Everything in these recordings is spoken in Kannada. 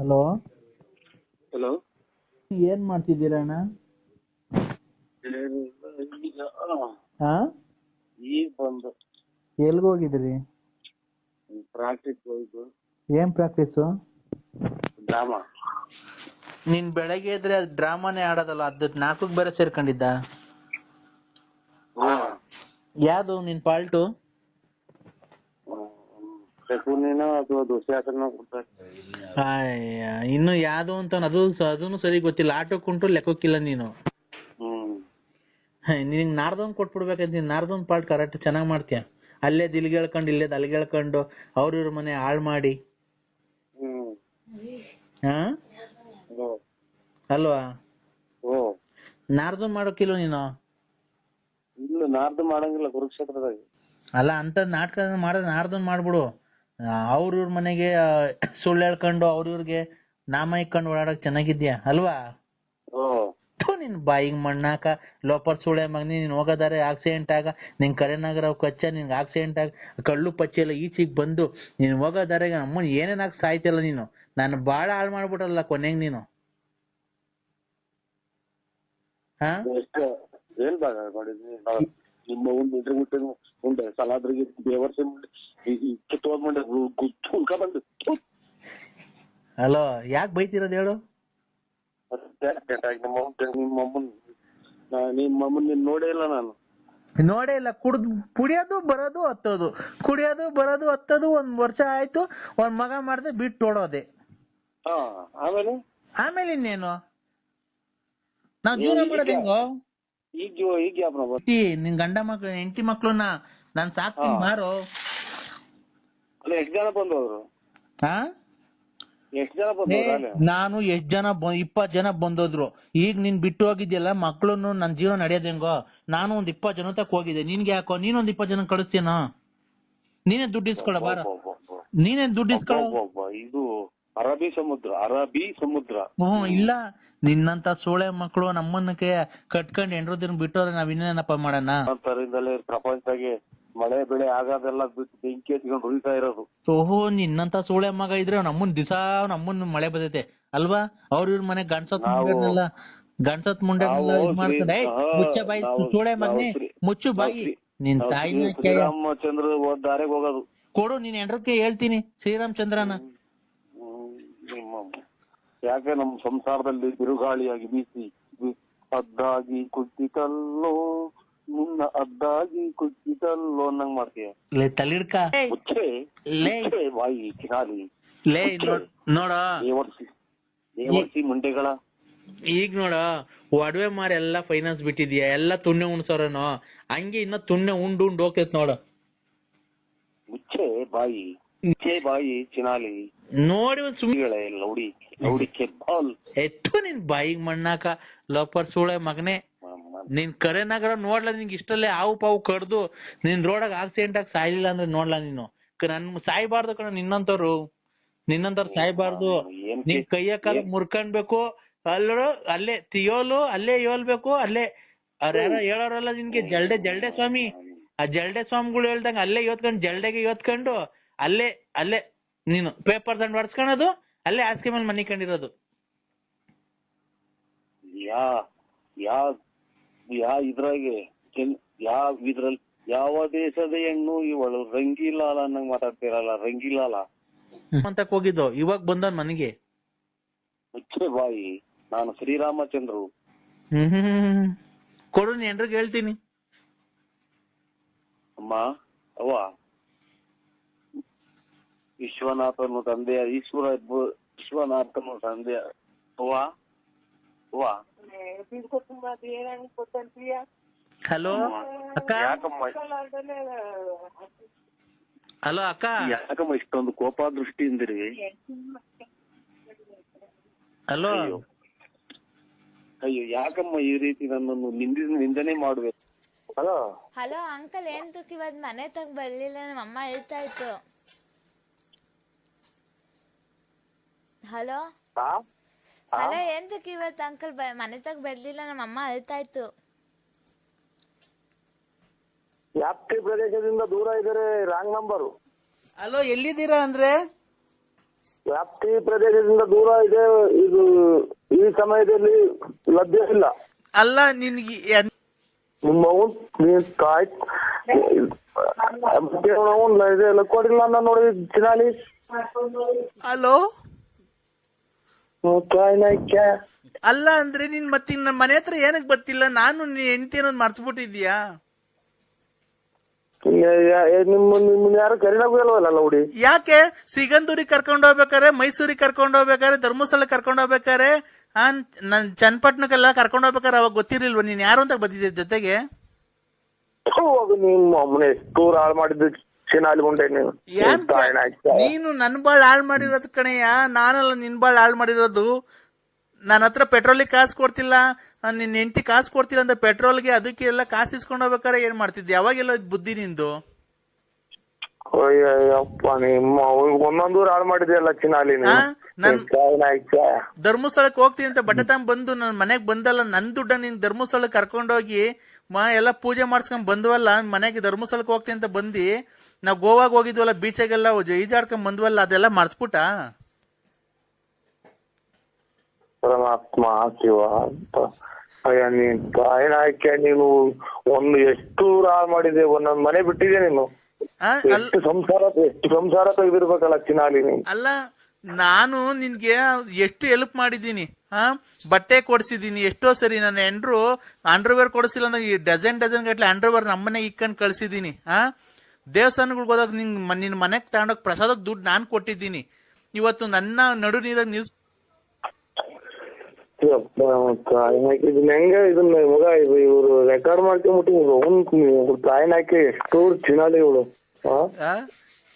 ಹಲೋ? ಹಲೋ? ಏನ್ ಮಾಡ್ತಿದ್ದೀರ ಅಣ್ಣ? ಹಾ? ಈಗ ಬಂದು. ಎಲ್ಗ್ ಹೋಗಿದ್ರಿ? ಪ್ರಾಕ್ಟೀಸ್ ಹೋಯ್ತು ಏನ್ ಪ್ರಾಕ್ಟೀಸು? ಡ್ರಾಮಾ. ನೀನ್ ಬೆಳಗ್ಗೆ ಇದ್ರೆ ಅದು ಡ್ರಾಮಾನೇ ಆಡೋದಲ್ಲ ಅದ್ ನಾಲ್ಕಕ್ಕೆ ಬೇರೆ ಸೇರ್ಕೊಂಡಿದ್ದ? ಯಾವ್ದು ನಿನ್ ಪಾಲ್ಟು ಶಕುನಿನ ಅಥವಾ ದುಶ್ಯಾಸನ ಕೊಡ್ತಾರೆ. ಅಯ್ಯ ಇನ್ನು ಯಾವ್ದು ಅಂತ ಅದು ಅದನ್ನು ಸರಿ ಗೊತ್ತಿಲ್ಲ. ಆಟಕ್ಕುಂಟು ಲೆಕ್ಕಕ್ಕಿಲ್ಲ ನೀನು. ಹ್ಮ್. ನಿನ್ ನಾರ್ದೊಂದ್ ಕೊಟ್ಬಿಡ್ಬೇಕಂತ ನೀನ್ ನಾರ್ದೊಂದ್ ಪಾರ್ಟ್ ಕರೆಕ್ಟ್ ಚೆನ್ನಾಗ್ ಮಾಡ್ತೀಯ? ಅಲ್ಲೇ ದಿಲ್ಗೇಳ್ಕೊಂಡು ಇಲ್ಲೇ ದಲ್ಗೇಳ್ಕೊಂಡು ಅವ್ರ ಇವ್ರ ಮನೆ ಹಾಳ್ ಮಾಡಿ. ಹಾ? ಅಲ್ವಾ? ಓ ಮಾಡೋಕೆ ಮಾಡೋಕಿಲ್ವ ನೀನು? ಇಲ್ಲ ನಾರ್ದು ಮಾಡಂಗಿಲ್ಲ ಕುರುಕ್ಷೇತ್ರದಾಗ. ಅಲ್ಲ ಅಂತ ನಾಟಕ ಮಾಡೋದ್ ನಾರ್ದೊಂದ್ ಮಾಡ್ಬಿಡು. ಅವ್ರ ಇವ್ರ ಮನೆಗೆ ಸುಳ್ಳು ಹೇಳ್ಕೊಂಡು ಅವ್ರ ಇವ್ರಿಗೆ ನಾಮ ಇಕ್ಕೊಂಡು ಓಡಾಡಕ್ ಚೆನ್ನಾಗಿದ್ಯಾ? ಅಲ್ವಾ? ಓ ಥು, ನಿನ್ ಬಾಯಿಗ್ ಮಣ್ಣಾಕ ಲೋಪರ್ ಸುಳೆ ಮಗ್ನಿ ನೀನ್ ಹೋಗೋದಾರೆ ಆಕ್ಸಿಡೆಂಟ್ ಆಗ ನಿನ್ ಕರೆನಾಗರ ಕಚ್ಚ ನಿನ್ಗೆ ಆಕ್ಸಿಡೆಂಟ್ ಆಗ ಕಳ್ಳು ಪಚ್ಚಿ ಎಲ್ಲ ಈಚೆಗೆ ಬಂದು ನೀನ್ ಹೋಗೋದಾರೆ ಅಮ್ಮ ಏನೇನ್ ಆಗ್ ಸಾಯ್ತಿಲ್ಲ ನೀನು? ನಾನು ಬಾಳ ಹಾಳು ಮಾಡ್ಬಿಟ್ರಲ್ಲ ಕೊನೆಗ್ ನೀನು. ಹಾ ನಿಮ್ಮ ಒಂದು ಇದ್ರ ಗುಟ್ಟೆ ಉಂಡೆ ಸಲಾದ್ರಿಗೆ ಬೇವರ್ಸಿ ಕಿತ್ತೋದ್ ಮಂಡೆ ಗುತ್ತು ಉಲ್ಕ ಬಂದು. ಹಲೋ ಯಾಕೆ ಬೈತಿರೋದು ಹೇಳು? ನಿಮ್ಮ ಅಮ್ಮನ್ ನಿಮ್ಮ ಅಮ್ಮನ್ ನೀನ್ ನೋಡೇ ಇಲ್ಲ ನಾನು. ನೋಡೇ ಇಲ್ಲ ಕುಡ್ದು ಕುಡಿಯೋದು ಬರೋದು ಹತ್ತೋದು. ಕುಡಿಯೋದು ಬರೋದು ಹತ್ತೋದು ಒಂದ್ ವರ್ಷ ಆಯ್ತು ಒಂದ್ ಮಗ ಮಾಡ್ದೆ ಬಿಟ್ಟು ಓಡೋದೆ ಹಾ ಆಮೇಲೆ? ಆಮೇಲೆ ಇನ್ನೇನು? ನಾವ್ ಜೀವನ ಮಾಡೋದು ಹೆಂಗೋ? ಈಗ ಈಗ ನಿನ್ ಗಂಡ ಮಕ್ಳು ಹೆಂಡತಿ ಮಕ್ಳನ್ನ ನಾನ್ ಸಾಕ್ತೀನಿ ಮಾರು. ಅಲ್ಲ ಎಷ್ಟ್ ಜನ ಬಂದವ್ರು? ಹಾ? ಎಷ್ಟ್ ಜನ ಏ, ಬಂದವ್ರು ಅಲ್ಲೇ? ನಾನು ಎಷ್ಟ್ ಜನ ಬ- ಇಪ್ಪತ್ ಜನ ಬಂದೋದ್ರು. ಈಗ ನೀನ್ ಬಿಟ್ಟು ಹೋಗಿದ್ಯಲ್ಲ ಮಕ್ಳುನು ನನ್ ಜೀವನ ನಡೆಯೋದ್ ಹೆಂಗೋ? ನಾನು ಒಂದ್ ಇಪ್ಪತ್ ಜನ ತಕ್ ಹೋಗಿದ್ದೆ. ನಿನ್ಗೆ ಯಾಕೋ? ನೀನೊಂದ್ ಇಪ್ಪತ್ ಜನ ಕಳಿಸ್ತೀನೋ ನೀನೇ ದುಡ್ಡು ಇಸ್ಕೊಳ ಬಾರ. ನೀನೇ ದುಡ್ಡು ಇಸ್ಕೊಳ. ಇದು ಅರಬಿ ಸಮುದ್ರ ಅರಬಿ ಸಮುದ್ರ. ಹ್ಮ್ ಇಲ್ಲ. ನಿನ್ನಂತ ಸೋಳೆ ಮಕ್ಕಳು ನಮ್ಮನ್ನಕ್ಕೆ ಕಟ್ಕೊಂಡು ಎಂಟ್ರು ದಿನ ಬಿಟ್ಟೋದ್ರೆ ನಾವ್ ಇನ್ನೇನಪ್ಪ ಮಾಡೋಣ? ಅಂತರಿಂದಲೇ ಪ್ರಪಂಚದಾಗೆ ಮಳೆ ಬೆಳೆ ಆಗೋದೆಲ್ಲ ಬಿಟ್ಟು ಬೆಂಕಿ ಹಚ್ಕೊಂಡು ಉಳಿತಾ ಇರೋದು. ಓಹೋ ನಿನ್ನಂತ ಸೋಳೆ ಮಗ ಇದ್ರೆ ನಮ್ಮನ್ ದಿಸಾ ನಮ್ಮನ್ ಮಳೆ ಬರ್ತೈತೆ ಅಲ್ವಾ? ಅವ್ರ ಇವ್ರ ಮನೆ ಗಂಡ್ಸತ್ ಮುಂಡೆಲ್ಲ ಗಣಸತ್ ಗಂಡ್ಸತ್ ಇದ್ ಮಾಡ್ತಾರೆ. ಮುಚ್ಚ ಬಾಯಿ ಸೋಳೆ ಮಗನೇ ಮುಚ್ಚು ಬಾಯಿ. ನಿನ್ ತಾಯಿ ತಾಯಿನ ಶ್ರೀರಾಮಚಂದ್ರ ದಾರಿಗೆ ಹೋಗೋದು. ಕೊಡು ನೀನ್ ಎಂಡ್ರಕ್ಕೆ ಹೇಳ್ತೀನಿ ಶ್ರೀರಾಮಚಂದ್ರನ. ಯಾಕೆ ನಮ್ಮ ಸಂಸಾರದಲ್ಲಿ ಬಿರುಗಾಳಿಯಾಗಿ ಬೀಸಿ ಅದ್ದಾಗಿ ಕುಟ್ಟಿತಲ್ಲೋ ನಿನ್ನ ಅದ್ದಾಗಿ ಕುಟ್ಟಿತಲ್ಲೋ ಅನ್ನಂಗ್ ಮಾಡ್ತೀಯ? ಲೇ ತಲಿಡ್ಕ ಮುಚ್ಚೆ ಲೇ. ಮುಚ್ಚೆ ಬಾಯಿ ಕಿರಾಲಿ ಲೇ ನೋಡ್ ನೋಡ. ದೇವರ್ಸಿ ದೇವರ್ಸಿ ಮುಂಡೆಗಳ. ಈಗ ನೋಡ ಒಡವೆ ಮಾರಿ ಎಲ್ಲಾ ಫೈನಾನ್ಸ್ ಬಿಟ್ಟಿದ್ಯಾ? ಎಲ್ಲಾ ತುಣ್ಣೆ ಉಣ್ಸೋರೇನೋ? ಹಂಗೆ ಇನ್ನ ತುಣ್ಣೆ ಉಂಡು ಉಂಡು ಹೋಗ್ತೈತ್ ನೋಡು. ಮುಚ್ಚೆ ಬಾಯಿ ಮುಚ್ಚೆ ಬಾಯಿ ಚಿನಾಲಿ. ನೋಡಿ ಒಂದ್ ಲೌಡಿ ಬಾಲ್ ಎತ್ತು ನಿನ್ ಬಾಯಿಗ್ ಮಣ್ಣಾಕ ಲೋಪರ್ ಸೂಳೆ ಮಗನೇ. ನೀನ್ ಕರೆನಗರ ನೋಡ್ಲಾ ನಿನ್ಗೆ ಇಷ್ಟಲ್ಲೇ ಹಾವು ಪಾವು ಕಡ್ದು ನಿನ್ ರೋಡಾಗ ಆಕ್ಸಿಡೆಂಟ್ ಆಗಿ ಸಾಯ್ಲಿಲ್ಲ ಅಂದ್ರೆ ನೋಡ್ಲಾ ನೀನು? ನನ್ ಸಾಯ್ಬಾರ್ದು ಕಣ ನಿನ್ನಂತವ್ರು. ನಿನ್ನಂತವ್ರು ಸಾಯ್ಬಾರ್ದು. ನಿನ್ ಕೈಯ ಕಾಲ ಮುರ್ಕಣ್ಬೇಕು ಅಲ್ಲೋ ಅಲ್ಲೇ ತಿಯೋಲು ಅಲ್ಲೇ ಯೋಲ್ಬೇಕು ಅಲ್ಲೇ ಅವ್ರ ಯಾರೋ ಹೇಳೋರಲ್ಲ ನಿನ್ಗೆ ಜಲ್ಡೆ ಜಲ್ಡೆ ಸ್ವಾಮಿ. ಆ ಜಲ್ಡೆ ಸ್ವಾಮಿಗಳು ಹೇಳ್ದಂಗ ಅಲ್ಲೇ ಯೋತ್ಕೊಂಡ್ ಜಲ್ಡೆಗೆ ಯೋತ್ಕೊಂಡು ಅಲ್ಲೇ ಅಲ್ಲೇ ನೀನು ಪೇಪರ್ ದಂಡ್ ಹೊಡ್ಸ್ಕೊಳೋದು ಅಲ್ಲೇ ಹಾಸಿಗೆ ಮೇಲೆ ಮನಿ ಕಂಡಿರೋದು ಯಾ ಯಾ ಯಾ ಇದ್ರಾಗೆ ಕೆಲ್- ಯಾವ ಇದ್ರಲ್ಲಿ ಯಾವ ದೇಶದ ಹೆಣ್ಣು ಇವಳು? ರಂಗಿಲಾಲ ಅನ್ನಂಗ್ ಮಾತಾಡ್ತಿರಲ್ಲ ರಂಗಿಲಾಲ? ಅಂತ ಹೋಗಿದ್ದು ಇವಾಗ ಬಂದ ಮನೆಗೆ. ಮುಚ್ಚೆ ಬಾಯಿ ನಾನು ಶ್ರೀರಾಮಚಂದ್ರು. ಹ್ಮ್ ಕೊಡು ನೀ ಎಲ್ರಿಗೂ ಹೇಳ್ತೀನಿ. ಅಮ್ಮ ಅವ್ವ. ವಿಶ್ವನಾಥನು ತಂದೆಯ ಈಶ್ವರ ವಿಶ್ವನಾಥನು ತಂದೆಯ. ಅವ್ವ? ಅವ್ವ? ಹಲೋ ಅಕ್ಕ? ಯಾಕಮ್ಮ? ಹಲೋ ಅಕ್ಕ? ಯಾಕಮ್ಮ ಇಷ್ಟೊಂದು ಕೋಪ ದೃಷ್ಟಿಯಿಂದಿರಿ? ಹಲೋ? ಅಯ್ಯೋ. ಯಾಕಮ್ಮ ಈ ರೀತಿ ನನ್ನನ್ನು ನಿಂದಿ ನಿಂದನೆ ಮಾಡುವೆ? ಹಲೋ? ಹಲೋ ಅಂಕಲ್ ಏನ್ ತುಕ್ ಇವತ್ ಮನೆ ತಗ ಬರ್ಲಿಲ್ಲ ನಮ್ಮ ಅಮ್ಮ ಹೇಳ್ತಾ ಇತ್ತು. ಹಲೋ? ಹಲೋ ಎಂತಕ್ಕೆ ಇವತ್ತು ಅಂಕಲ್ ಮನೆ ತಗ ಬರ್ಲಿಲ್ಲ ನಮ್ಮ ಅಮ್ಮ ಅಳ್ತಾ ಇತ್ತು ವ್ಯಾಪ್ತಿ ಪ್ರದೇಶದಿಂದ ದೂರ ಇದ್ದಾರೆ ರಾಂಗ್ ನಂಬರು ಹಲೋ ಎಲ್ಲಿದ್ದೀರಾ ಅಂದ್ರೆ? ವ್ಯಾಪ್ತಿ ಪ್ರದೇಶದಿಂದ ದೂರ ಇದೆ ಇದು ಈ ಸಮಯದಲ್ಲಿ ಲಭ್ಯ ಇಲ್ಲ. ಅಲ್ಲ ನಿನ್ಗೆ ಎನ್- ನಿಮ್ಮ ಅವ್ನ್ ನೀನ್ ತಾಯ್ ಮತ್ತೆ ಅವ್ನ್ ಇದೆಲ್ಲ ಕೊಡಿಲ್ಲ ನಾನು ನೋಡಿ ಚಿನಾಲಿ. ಹಲೋ? ಅಲ್ಲ ಅಂದ್ರೆ ನೀನ್ ಮತ್ತೆ ನಮ್ಮ ಮನೆ ಹತ್ರ ಏನಕ್ ಬರ್ತಿಲ್ಲ? ನಾನು ನೀನ್ ಹೆಂಡತಿ ಅನ್ನೋದು ಮರ್ತ್ಬಿಟ್ಟಿದ್ಯಾ? ನಿಮ್ಮ ನಿಮ್ಮನ್ನ ಯಾರು ಹುಡಿ? ಯಾಕೆ? ಸಿಗಂದೂರಿಗೆ ಕರ್ಕೊಂಡು ಹೋಗ್ಬೇಕಾರೆ ಮೈಸೂರಿಗೆ ಕರ್ಕೊಂಡು ಹೋಗ್ಬೇಕಾರೆ ಧರ್ಮಸ್ಥಳ ಕರ್ಕೊಂಡು ಹೋಗ್ಬೇಕಾರೆ ನನ್ ಚನ್ನಪಟ್ಟಣಕ್ಕೆಲ್ಲ ಕರ್ಕೊಂಡು ಹೋಗ್ಬೇಕಾರೆ ಅವಾಗ ಗೊತ್ತಿರ್ಲಿಲ್ವ? ನೀನ್ ಯಾರು ಅಂತ ಬಂದಿದ್ದೆ ಜೊತೆಗೆ? ನಿಮ್ಮ ಅಮ್ಮನ ಎಷ್ಟು ಹಾಳು ಮಾಡಿದ್ದು. ನೀನು. ನೀನು ನನ್ ಬಾಳ್ ಹಾಳ್ ಮಾಡಿರೋದು ಕಣಯ್ಯ ನಾನಲ್ಲ ನಿನ್ ಬಾಳ್ ಹಾಳ್ ಮಾಡಿರೋದು. ನನ್ನ ಹತ್ರ ಪೆಟ್ರೋಲಿಗೆ ಕಾಸು ಕೊಡ್ತಿಲ್ಲ ನಾನ್ ಹೆಂಡತಿ ಕಾಸು ಕೊಡ್ತಿಲ್ಲ ಅಂತ ಪೆಟ್ರೋಲ್ಗೆ ಅದಕ್ಕೆ ಎಲ್ಲ ಕಾಸು ಇಸ್ಕೊಂಡು ಹೋಗ್ಬೇಕಾರೆ ಏನ್ ಮಾಡ್ತಿದ್ದೆ? ಯಾವಾಗೆಲ್ಲ ಬುದ್ಧಿ ನಿಂದು? ಧರ್ಮಸ್ಥಳಕ್ ನಿಮ್ಮ ಹಾಳು ಮಾಡಿದೆಯಲ್ಲ ಚಿನಾಲಿ ಧರ್ಮಸ್ಥಳಕ್ಕೆ ಹೋಗ್ತೀನಿ ಅಂತ ಬಟ್ಟೆ ತಗೊಂಡ್ ಬಂದು ನನ್ನ ಮನೆಗ್ ಬಂದಲ್ಲ ನನ್ ದುಡ್ಡ ನೀನ್ ಧರ್ಮಸ್ಥಳಕ್ಕೆ ಕರ್ಕೊಂಡೋಗಿ ಮಾ ಎಲ್ಲ ಪೂಜೆ ಮಾಡ್ಸ್ಕೊಂಡ್ ಬಂದ್ವಲ್ಲ ಮನೆಗೆ ಧರ್ಮಸ್ಥಳಕ್ಕೆ ಹೋಗ್ತೀನಿ ಅಂತ ಬಂದು ನಾವ್ ಗೋವಾಗ ಹೋಗಿದ್ವಲ್ಲ ಬೀಚಾಗೆಲ್ಲ ಈಜಾಡ್ಕೊಂಡ್ ಬಂದ್ವಲ್ಲ ಅದೆಲ್ಲ ಮರ್ತ್ಬಿಟ್ಟ ಪರಮಾತ್ಮ ಶಿವ ಅಂತ ಅಯ್ಯ ನೀನ್ ನೀನು ಒಂದು ಎಷ್ಟು ಹಾಳು ಮಾಡಿದೆ ಒಂದೊಂದ್ ಮನೆ ಬಿಟ್ಟಿದೆ ನೀನು? ಎಷ್ಟು ಸಂಸಾರ ಎಷ್ಟು ಸಂಸಾರ ತೆಗೆದಿರ್ಬೇಕಲ್ಲ ಚಿನಾಲಿ ನೀನು? ಅಲ್ಲ ನಾನು ನಿನ್ಗೆ ಎಷ್ಟು ಹೆಲ್ಪ್ ಮಾಡಿದ್ದೀನಿ ಹಾ ಬಟ್ಟೆ ಕೊಡ್ಸಿದೀನಿ ಎಷ್ಟೋ ಸರಿ ನನ್ನ ಹೆಂಡ್ರು ಅಂಡರ್ವೇರ್ ಕೊಡಿಸಿಲ್ಲ ಅಂದ್ರೆ ಡಜನ್ ಡಜನ್ ಗಟ್ಲೆ ಅಂಡರ್ವೇರ್ ನಮ್ಮನೆ ಇಕ್ಕಂಡ್ ಕಳ್ಸಿದೀನಿ ಹಾ ದೇವಸ್ಥಾನಗಳಿಗೆ ಹೋದಾಗ ನಿನ್ ನಿನ್ ಮನೆಗ್ ತಗೊಂಡೋಗ್ ಪ್ರಸಾದಕ್ ದುಡ್ಡು ನಾನ್ ಕೊಟ್ಟಿದ್ದೀನಿ. ಇವತ್ತು ನನ್ನ ನಡು ನೀರಾಗ ನಿಲ್ಸ್ ಇದನ್ನ ಹೆಂಗ ಇದನ್ನ ಮಗ ಇವರು ರೆಕಾರ್ಡ್ ಮಾಡ್ಕೊಂಬಿಟ್ಟು ಅವ್ನು ತಾಯಿ ಹಾಕಿ ಎಷ್ಟು ಚಿನಾಲಿ ಇವಳು?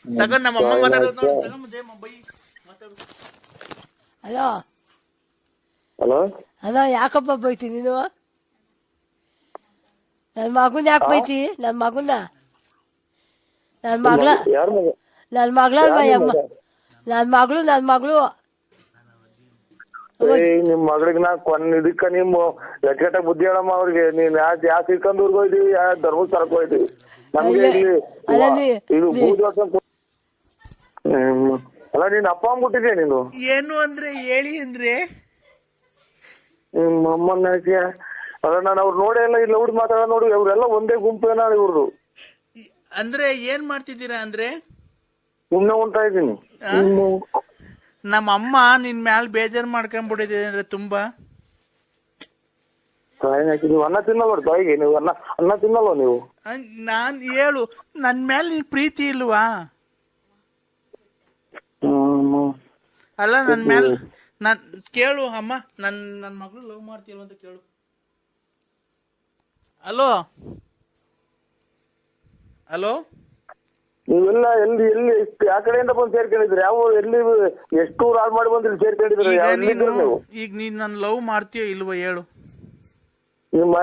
ತಗೊಂಡ್ ನಮ್ಮ ಅಮ್ಮ ಮಾತಾಡೋದು ಹಲೋ? ಹಲೋ? ಹಲೋ ಯಾಕಪ್ಪ ಬೈತಿ ನೀನು? ನನ್ನ ಮಗನ ಯಾಕೆ ಬೈತಿ? ನನ್ನ ಮಗನ? ನನ್ನ ಮಗಳ ಯಾರ ಮಗ ನನ್ನ ಮಗಳ ಅಮ್ಮ ನನ್ನ ಮಗಳು ನನ್ನ ಮಗಳು. ಏಯ್ ನಿಮ್ ಮಗಳಿಗೆ ನಾ ಕೊನ್ ಇದಕ್ಕ ನಿಮ್ಮ ಲೆಕ್ಕಟ ಬುದ್ಧಿ ಹೇಳಮ್ಮ ಅವ್ರಿಗೆ. ನೀನ್ ಯಾ ಯಾ ಶ್ರೀಕಂದೂರ್ಗ್ ಹೋಯ್ದಿವಿ ಯಾ ಧರ್ಮಸ್ಥಳಕ್ ಹೋಯ್ದಿವಿ ನಮ್ಗೆ ಇಲ್ಲಿ ಅಲ್ಲ ನೀ- ಇದು ನೀ- ಭೂದೋಷ ಕೊ- ಹ್ಮ್. ಅಲ್ಲ ನೀನ್ ಅಪ್ಪ ಅಂದ್ಬಿಟ್ಟಿದ್ಯಾ ನೀನು? ಏನು ಅಂದ್ರೆ ಹೇಳಿ ಅಂದ್ರೆ? ನಿಮ್ಮ ಅಮ್ಮನ ಅಲ್ಲ ನಾನು ಅವ್ರು ನೋಡೇ ಇಲ್ಲ ಇಲ್ಲ ಹುಡುಗಿ ಮಾತಾಡೋ ನೋಡಿ ಇವ್ರೆಲ್ಲ ಒಂದೇ ಗುಂಪು ಏನೋ ಇವ್ರದ್ದು ಅಂದ್ರೆ ಏನ್ ಮಾಡ್ತಿದ್ದೀರಾ ಅಂದ್ರೆ? ಸುಮ್ನೆ ಉಂಟಾ ಇದ್ದೀನಿ. ನಮ್ಮ ಅಮ್ಮ ನಿನ್ ಮ್ಯಾಲ್ ಬೇಜಾರ್ ಮಾಡ್ಕೊಂಡ್ಬಿಟ್ಟಿದೆ ಅಂದ್ರೆ ತುಂಬಾ. ನೀವು ಅನ್ನ ತಾಯಿಗೆ ನೀವು ಅನ್ನ ಅನ್ನ ತಿನ್ನಲ್ವ ನೀವು? ಅಹ್, ನಾನ್ ಹೇಳು ನನ್ ಮ್ಯಾಲ್ ನಿನ್ ಪ್ರೀತಿ ಇಲ್ವಾ? ಹ್ಮ್. ಅಲ್ಲ ನನ್ ಮ್ಯಾಲ್ ನನ್ ಕೇಳು ಅಮ್ಮ ನನ್ ನನ್ ಮಗಳು ಲವ್ ಮಾಡ್ತೀಯಲ್ವ ಅಂತ ಕೇಳು. ಹಲೋ ಹಲೋ ನೀವೆಲ್ಲ ಎಲ್ಲಿ ಎಲ್ಲಿ ಎಷ್ಟು ಆ ಕಡೆಯಿಂದ ಬಂದು ಸೇರ್ಕೊಂಡಿದ್ರಿ ಯಾವ ಎಲ್ಲಿ ಎಷ್ಟು ರಾಲ್ ಮಾಡಿ ಬಂದ್ರಿ ಸೇರ್ಕೊಂಡಿದ್ರಿ ಈಗ ಯಾವ ನೀನು ನೀವು? ಈಗ ನೀನ್ ನನ್ ಲವ್ ಮಾಡ್ತೀಯ ಇಲ್ವೋ ಹೇಳು. ನಿಮ್ಮ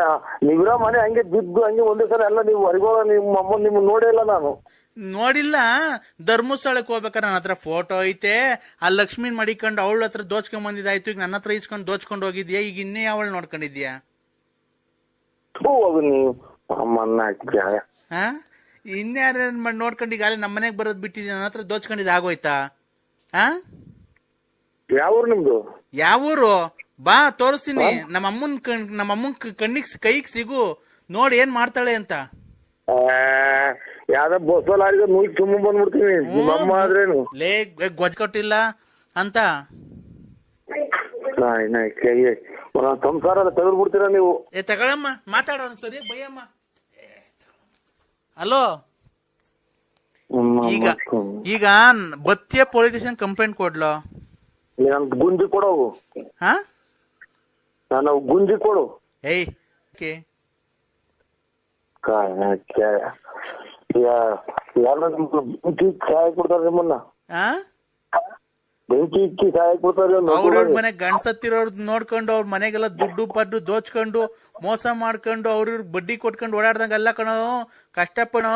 ನೀವಿರೋ ಮನೆ ಹಂಗೆ ಬಿದ್ದು ಹಂಗೆ ಒಂದೇ ಸಲ ಎಲ್ಲ ನೀವು ಹೊರಗೋಗ ನಿಮ್ಮ ಅಮ್ಮ ನಿಮ್ ನೋಡೇ ಇಲ್ಲ ನಾನು. ನೋಡಿಲ್ಲ? ಧರ್ಮಸ್ಥಳಕ್ಕೆ ಹೋಗ್ಬೇಕಾರೆ ನನ್ನ ಹತ್ರ ಫೋಟೋ ಐತೆ. ಆ ಲಕ್ಷ್ಮಿನ್ ಮಡಿಕೊಂಡು ಅವಳ ಹತ್ರ ದೋಚ್ಕೊಂಡ್ ಬಂದಿದ್ದಾಯ್ತು. ಈಗ ನನ್ನ ಹತ್ರ ಇಸ್ಕೊಂಡು ದೋಚ್ಕೊಂಡು ಹೋಗಿದ್ಯಾ? ಈಗ ಇನ್ನೇ ಅವಳು ನೋಡ್ಕೊಂಡಿದ್ಯಾ? ಥೂ, ನೀವು ಅಮ್ಮನ್ನ ಹಾ ಇನ್ಯಾರ ನೋಡ್ಕೊಂಡು ಈಗ ನಮ್ಮ ಮನೆಗೆ ಬರೋದ್ ಬಿಟ್ಟಿದ್ದೀನಿ ನನ್ನ ಹತ್ರ ದೋಚ್ಕೊಂಡಿದ್ ಆಗೋಯ್ತಾ? ಹಾ ಯಾವ ಊರು ನಿಮ್ದು? ಯಾವೂರು ಬಾ ತೋರಿಸ್ತೀನಿ. ನಮ್ಮ ಅಮ್ಮನ್ ಕಣ್ ನಮ್ಮ ಅಮ್ಮನ್ ಕಣ್ಣಿಗ್ ಕೈಗ್ ಸಿಗು. ನೋಡಿ ಏನ್ ಮಾಡ್ತಾಳೆ ಅಂತ. ಆ, ಯಾವ್ದೋ ಬಸ್ಸಲ್ಲಿ ಆಡಿದ ನುಯ್ ತುಂಬ ಬಂದ್ಬಿಡ್ತೀನಿ. ನಿಮ್ಮ ಅಮ್ಮ ಆದ್ರೇನು? ಲೇ ಗೊಜ್ಜ ಕೊಟ್ಟಿಲ್ಲ ಅಂತ. ನಾಯ್ ನಾಯ್ ಕೈ ಒಂದೊಂದ್ ಸಂಸಾರ ಬಿಡ್ತೀರಾ ನೀವು? ಏ ತಗೊಳಮ್ಮ. ಮಾತಾಡೋಣ ಸರಿ? ಬೈಯಮ್ಮ. ಹಲೋ ಈಗ ಈಗ ಬತ್ತಿಯ ಪೊಲೀಸ್ ಸ್ಟೇಷನ್ ಕಂಪ್ಲೇಂಟ್ ಕೊಡ್ಲೋ? ನನ್ ಗುಂಜಿ ಕೊಡೋಗು ಹಾ? ನಾನು ಗುಂಜಿ ಕೊಡು. ಏಯ್ ಓಕೆ. ಕಾಯ್ ಗುಂಜಿ ಚಾಯ್ ಕೊಡ್ತಾರೆ ನಿಮ್ಮನ್ನ. ಹಾ ಬೆಂಕಿ ಇಕ್ಕಿ ಮನೆ ಗಂಡ್ಸತ್ತಿರೋರ್ ನೋಡ್ಕೊಂಡು ಅವ್ರ ಮನೆಗೆಲ್ಲ ದುಡ್ಡು ಪಡ್ಡು ದೋಚ್ಕೊಂಡು ಮೋಸ ಮಾಡ್ಕೊಂಡು ಅವ್ರ ಬಡ್ಡಿ ಕೊಟ್ಕೊಂಡು ಓಡಾಡ್ದಂಗೆಲ್ಲ ಕಣೋ ಕಷ್ಟಪಣೋ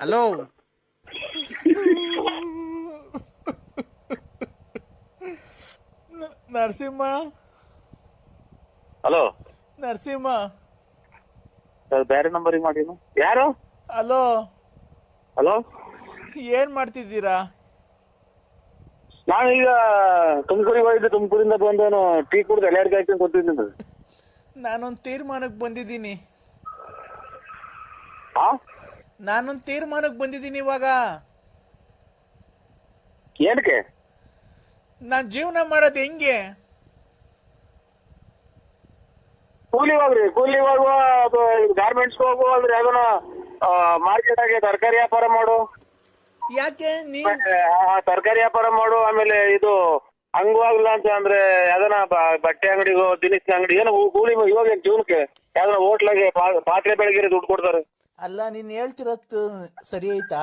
ಹಲೋ. ನರಸಿಂಹ. ಹಲೋ. ನರಸಿಂಹ. ಬೇರೆ ನಂಬರಿಗೆ ಮಾಡಿನು ಯಾರು? ಹಲೋ? ಹಲೋ? ಏನ್ ಮಾಡ್ತಿದ್ದೀರಾ? ನಾನು ಈಗ ತುಮಕೂರಿಗೆ ಹೋಗಿದ್ದೆ ತುಮಕೂರಿಂದ ಬಂದವನು ಟೀ ಕುಡ್ದು ಎಲೆಯರ್ಗೆ ಹಾಕೊಂಡು ಕೂತಿದ್ದೀನಿ ನಾನೊಂದು ತೀರ್ಮಾನಕ್ಕೆ ಬಂದಿದ್ದೀನಿ. ಹಾ ನಾನೊಂದು ತೀರ್ಮಾನಕ್ಕೆ ಬಂದಿದ್ದೀನಿ ಇವಾಗ. ಏನಕ್ಕೆ? ನಾನು ಜೀವನ ಮಾಡೋದು ಹೆಂಗೆ? ಕೂಲಿ ಹೋಗ್ರಿ ಕೂಲಿ ಹೋಗುವ ಗಾರ್ಮೆಂಟ್ಸ್ ಹೋಗುವ ಅಂದ್ರೆ ಅದನ್ನ ಮಾರ್ಕೆಟ್ ಆಗಿ ತರಕಾರಿ ವ್ಯಾಪಾರ ಮಾಡು. ಯಾಕೆ? ನೀ ತರಕಾರಿ ವ್ಯಾಪಾರ ಮಾಡು ಆಮೇಲೆ ಇದು ಹಂಗೂ ಅಂತ ಅಂದ್ರೆ ಯಾವ್ದನ ಬ- ಬಟ್ಟೆ ಅಂಗಡಿಗೋ ದಿನಸಿನ ಅಂಗಡಿ ಏನೋ ಹೂ- ಕೂಲಿ ಇವಾಗ ಏನ್ ಜೀವನಕ್ಕೆ ಯಾವ್ದನ ಹೋಟ್ಲಾಗೆ ಪಾತ್ರೆ ಬೆಳಗ್ಗೆ ದುಡ್ಡು ಕೊಡ್ತಾರೆ. ಅಲ್ಲ ನೀನ್ ಹೇಳ್ತಿರತ್ ಸರಿ ಆಯ್ತಾ?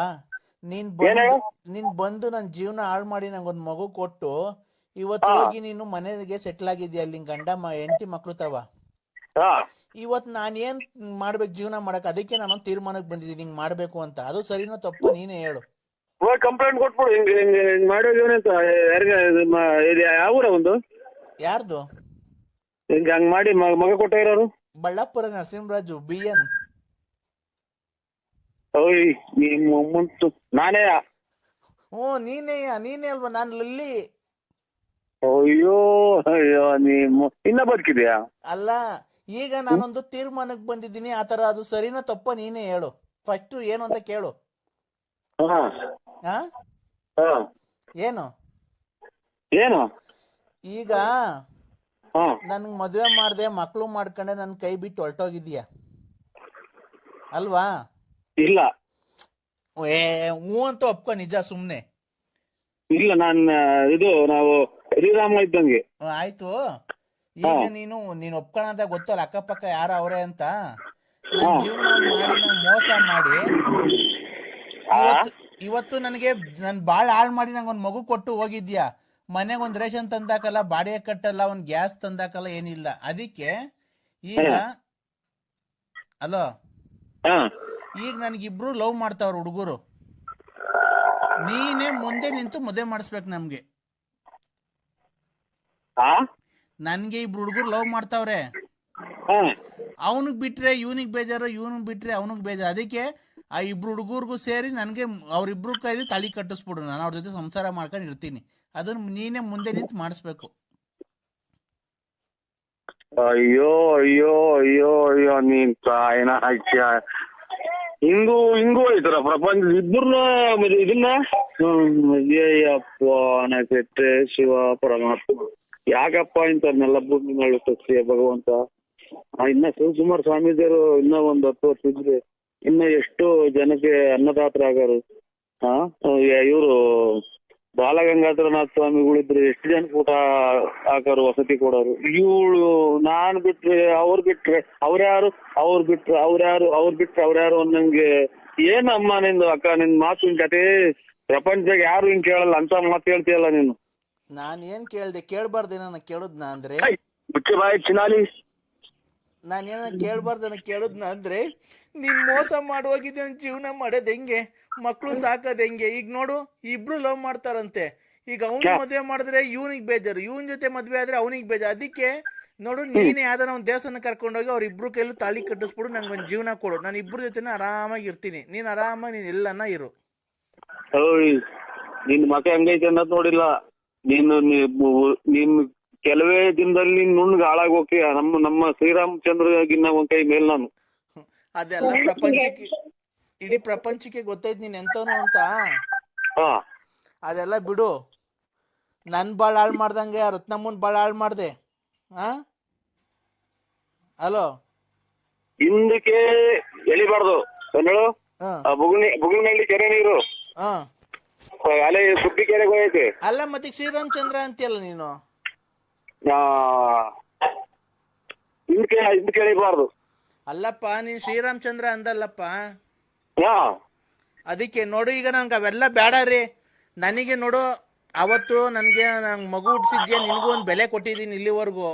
ನೀನ್ ಏನ್ ಬಂದು ಹೇಳು? ನೀನ್ ಬಂದು ನನ್ ಜೀವನ ಹಾಳು ಮಾಡಿ ನಂಗೊಂದ್ ಮಗು ಕೊಟ್ಟು ಇವತ್ತು ಹೋಗಿ ನೀನು ಮನೆಗೆ ಸೆಟ್ಲ್ ಆಗಿದ್ಯಾ ಅಲ್ಲಿ ಗಂಡ ಮ ಹೆಂಡತಿ ಮಕ್ಳು ತವ? ಇವತ್ ನಾನ್ ಏನ್ ಮಾಡ್ಬೇಕು ಜೀವನ ಮಾಡಕ್ ಅದಕ್ಕೆ ನಾನು ತೀರ್ಮಾನಕ್ ಬಂದಿದ್ದೀನಿ ಹಿಂಗ್ ಮಾಡ್ಬೇಕು ಅಂತ. ಅದು ಸರಿನೋ ತಪ್ಪು ನೀನೇ ಹೇಳು. ಹೋಗಿ ಕಂಪ್ಲೇಂಟ್ ಕೊಟ್ಬಿಡು ಹಿಂಗ್ ಹಿಂಗ್ ಅಂತ. ಯಾರಿಗ ಇದು ಇದು ಯಾವ ಊರ ಒಂದು? ಯಾರ್ದು? ಹಿಂಗ್ ಹಂಗ್ ಮಾಡಿ ಮ- ಮಗ ಕೊಟ್ಟ ಇರೋರು? Ballapura Narasimharaju B N. ಓಯ್ ನಿಮ್ಮ ಮುಂತು ನಾನೇ ಹ್ಞೂ ನೀನೇ ನೀನೇ ಅಲ್ವಾ? ನಾನು ಲಲ್ಲಿ ಅಯ್ಯೋ ಅಯ್ಯೋ ನಿಮ್ಮ ಇನ್ನ ಬದುಕಿದ್ಯಾ? ಅಲ್ಲ ಈಗ ನಾನೊಂದು ತೀರ್ಮಾನಕ್ಕೆ ಬಂದಿದ್ದೀನಿ. ಆ ತರ ಅದು ಸರಿನ ತಪ್ಪ ನೀನೇ ಹೇಳು. ಫಸ್ಟ್ ಏನು ಅಂತ ಕೇಳು. ಹಾ. ಹಾ ಹಾ. ಏನು? ಏನು? ಈಗ ನನ್ಗ್ ಮದ್ವೆ ಮಾಡ್ದೆ ಮಕ್ಳು ಮಾಡ್ಕೊಂಡೆ ನನ್ ಕೈ ಬಿಟ್ಟು ಹೊರಟೋಗಿದ್ಯಾ ಅಲ್ವಾ? ಇಲ್ಲ. ಏ ಹ್ಞೂ ಅಂತ ಒಪ್ಕೊ ನಿಜ ಸುಮ್ನೆ. ಇಲ್ಲ ನಾನ್ ಇದು ನಾವು ಶ್ರೀರಾಮ ಇದ್ದಂಗೆ. ಆಯ್ತು. ಈಗ ನೀನು ನೀನ್ ನೀನು ಒಪ್ಕೊಳಂತ ಗೊತ್ತಲ್ಲ ಅಕ್ಕಪಕ್ಕ ಯಾರ ಅವರೇ ಅಂತ. ನನ್ ಜೀವನ ಮಾಡಿ ನಂಗೆ ಮೋಸ ಮಾಡಿ ಇವತ್ತು ಇವತ್ತು ನನಗೆ ನನ್ ಬಾಳ್ ಹಾಳ್ ಮಾಡಿ ನಂಗೆ ಒಂದ್ ಮಗು ಕೊಟ್ಟು ಹೋಗಿದ್ಯಾ? ಮನೆಗೆ ಒಂದ್ ರೇಷನ್ ತಂದಾಕಲ್ಲ ಬಾಡಿಗೆ ಕಟ್ಟಲ್ಲ ಒಂದ್ ಗ್ಯಾಸ್ ತಂದಾಕಲ್ಲ ಏನಿಲ್ಲ. ಅದಕ್ಕೆ ಈಗ ಅಲೋ ಈಗ ನನಗಿಬ್ರು ಲವ್ ಮಾಡ್ತಾವ್ರ ಹುಡುಗರು. ನೀನೇ ಮುಂದೆ ನಿಂತು ಮದುವೆ ಮಾಡಿಸ್ಬೇಕು ನಮ್ಗೆ. ನನ್ಗೆ ಇಬ್ರು ಹುಡುಗರು ಲವ್ ಮಾಡ್ತಾವ್ರೆ. ಅವನಿಗೆ ಬಿಟ್ರೆ ಇವನಿಗ್ ಬೇಜಾರು ಇವನಿಗೆ ಬಿಟ್ರೆ ಅವನಿಗೆ ಬೇಜಾರು. ಅದಕ್ಕೆ ಆ ಇಬ್ರು ಹುಡುಗರ್ಗೂ ಸೇರಿ ನನಗೆ ಅವ್ರಿಬ್ರು ಕೈಲಿ ತಾಳಿ ಕಟ್ಟಿಸ್ಬಿಡು. ನಾನು ಅವ್ರ ಜೊತೆ ಸಂಸಾರ ಮಾಡ್ಕೊಂಡು ಇರ್ತೀನಿ. ಅದನ್ನ ನೀನೇ ಮುಂದೆ ನಿಂತು ಮಾಡಿಸ್ಬೇಕು. ಅಯ್ಯೋ ಅಯ್ಯೋ ಅಯ್ಯೋ ಅಯ್ಯೋ ನೀನ್ ತಾಯಿನ ಹಾಕ್ಯ ಹಿಂಗೂ ಹಿಂಗೂ ಐತರ ಪ್ರಪಂಚ ಇಬ್ಬರನ್ನ ಇದನ್ನ? ಅಯ್ಯಪ್ಪ ಶಿವ ಪರಮಾತ್ಮ. ಯಾಕಪ್ಪ ಇಂಥವ್ರನ್ನೆಲ್ಲ ಭೂಮಿ ಮೇಲೆ ಸೃಷ್ಟಿಯ ಭಗವಂತ. ಇನ್ನ ಶಿವಕುಮಾರ್ ಸ್ವಾಮೀಜಿಯವರು ಇನ್ನ ಒಂದ್ ಹತ್ತು ವರ್ಷ ಇದ್ರೆ ಇನ್ನ ಎಷ್ಟು ಜನಕ್ಕೆ ಅನ್ನದಾತರಾಗರು ಹಾ ಇವರು ಬಾಲಗಂಗಾಧರನಾಥ ಸ್ವಾಮಿಗಳಿದ್ರೆ ಎಷ್ಟು ಜನ ಊಟ ಹಾಕೋರು, ವಸತಿ ಕೊಡೋರು. ಇವಳು ನಾನ್ ಬಿಟ್ರೆ ಅವ್ರ್ ಬಿಟ್ರೆ ಅವ್ರ್ಯಾರು ಅವ್ರ್ ಬಿಟ್ರೆ ಅವ್ರ್ಯಾರು ಅವ್ರ್ ಬಿಟ್ರೆ ಅವ್ರ್ಯಾರು ಅನ್ನಂಗೆ ಏನಮ್ಮ ನಿಂದು ಅಕ್ಕ ನಿನ್ ಮಾತು ಕತೆ ಪ್ರಪಂಚದಾಗ ಯಾರು ಹಿಂಗ್ ಕೇಳಲ್ಲ, ಅಂತ ಮಾತು ಹೇಳ್ತೀಯಲ್ಲ ನೀನು. ನಾನು ಏನ್ ಕೇಳ್ದೆ ಕೇಳಬಾರ್ದೇನ ಕೇಳೋದ್ನ ಅಂದ್ರೆ? ನಾನ್ ಚಿನಾಲಿ ನಾನೇನ ಕೇಳಬಾರ್ದನ ಕೇಳುದ್ನ ಅಂದ್ರೆ ನೀನ್ ಮೋಸ ಮಾಡೋಗಿದ್ದೆ ನನ್ ಜೀವನ ಮಾಡೋದ್ ಹೆಂಗೆ? ಮಕ್ಳು ಸಾಕೋದ್ ಹೆಂಗೆ? ಈಗ ನೋಡು ಇಬ್ರು ಲವ್ ಮಾಡ್ತಾರಂತೆ. ಈಗ ಅವನ್ ಮದ್ವೆ ಮಾಡಿದ್ರೆ ಇವನಿಗೆ ಬೇಜಾರು ಇವನ್ ಜೊತೆ ಮದ್ವೆ ಆದ್ರೆ ಅವನಿಗೆ ಬೇಜಾರು. ಅದಕ್ಕೆ ನೋಡು ನೀನೇ ಯಾವ್ದಾರ ಒಂದ್ ದೇವಸ್ಥಾನ ಕರ್ಕೊಂಡೋಗಿ ಅವ್ರ ಇಬ್ರು ಕೈಲೂ ತಾಳಿ ಕಟ್ಟಿಸ್ಬಿಡು ನಂಗೆ ಒಂದ್ ಜೀವನ ಕೊಡು. ನಾನು ಇಬ್ರು ಜೊತೆನ ಆರಾಮಾಗಿ ಇರ್ತೀನಿ. ನೀನ್ ಆರಾಮಾಗಿ ನೀನ್ ಎಲ್ಲನ್ನ ಇರು. ನಿನ್ ಮಕ ಹೆಂಗೈತೆ ಅನ್ನೋದ್ ನೋಡಿಲ್ಲ. ನೀನು ನಿನ್ ಕೆಲವೇ ದಿನದಲ್ಲಿ ನುಣ್ಣಗ್ ಹಾಳಾಗೋಕೆ ನಮ್ಮ ನಮ್ಮ ಶ್ರೀರಾಮಚಂದ್ರಗಿನ್ನ ಒಂದ್ ಕೈ ಮೇಲ್ ನಾನು. ಅದೆಲ್ಲ ಪ್ರಪಂಚಕ್ಕೆ ಇಡೀ ಪ್ರಪಂಚಕ್ಕೆ ಗೊತ್ತೈತ್ ನೀನ್ ಎಂತನು ಅಂತ. ಹಾ. ಅದೆಲ್ಲ ಬಿಡು. ನನ್ ಬಾಳ್ ಹಾಳ್ ಮಾಡ್ದಂಗೆ ರತ್ನಮ್ಮನ್ ಬಾಳ್ ಹಾಳು ಮಾಡ್ದೆ. ಆ? ಹಲೋ? ಹಿಂದಕ್ಕೆ ಎಳಿಬಾರ್ದು. ಹೇಳು? ಹ. ಬುಗುಣಿ ಬುಗುಣಿನಲ್ಲಿ ಕೆರೆ ನೀರು. ಹ. ಆ, ಅಲೆ ಸುದ್ದಿ ಕೆರೆಗೆ ಹೋಗೈತೆ ಅಲ್ಲ ಮತ್ತೆ ಶ್ರೀರಾಮಚಂದ್ರ ಅಂತೀಯಲ್ಲ ನೀನು? ಎಳಿಬಾರ್ದು ಅಲ್ಲಪ್ಪ ನೀನ್ ಶ್ರೀರಾಮಚಂದ್ರ ಅಂದಲ್ಲಪ್ಪ. ಅದಕ್ಕೆ ನೋಡು ಈಗ ನನ್ಗೆ ಅವೆಲ್ಲ ಬೇಡ ರೀ. ನನಗೆ ನೋಡು ಅವತ್ತು ನನಗೆ ನಂಗೆ ಮಗು ಹುಟ್ಟಿಸಿದ್ಯಾ ನಿನಗೂ ಒಂದು ಬೆಲೆ ಕೊಟ್ಟಿದ್ದೀನಿ ಇಲ್ಲಿವರೆಗೂ.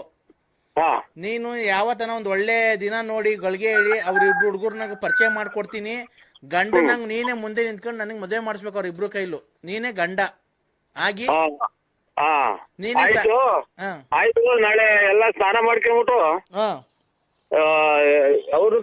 ನೀನು ಯಾವತ್ತನ ಒಂದು ಒಳ್ಳೆ ದಿನ ನೋಡಿ ಗಳಿಗೆ ಹೇಳಿ ಅವ್ರಿಬ್ರು ಹುಡುಗರ್ನಾಗ ಪರಿಚಯ ಮಾಡ್ಕೊಡ್ತೀನಿ. ಗಂಡನಂಗ್ ನೀನೇ ಮುಂದೆ ನಿಂತ್ಕೊಂಡು ನನಗೆ ಮದುವೆ ಮಾಡಿಸ್ಬೇಕು ಅವ್ರ ಇಬ್ರು ಕೈಲು. ನೀನೇ ಗಂಡ. ಆಗಿ? ಹಾ. ಹಾ. ನೀನೇ ಆಯ್ತು. ಆಯ್ತು ನಾಳೆ ಎಲ್ಲ ಸ್ನಾನ ಮಾಡ್ಕೊಂಡ್ಬಿಟ್ಟು ಹಾ. ಅವ್ರು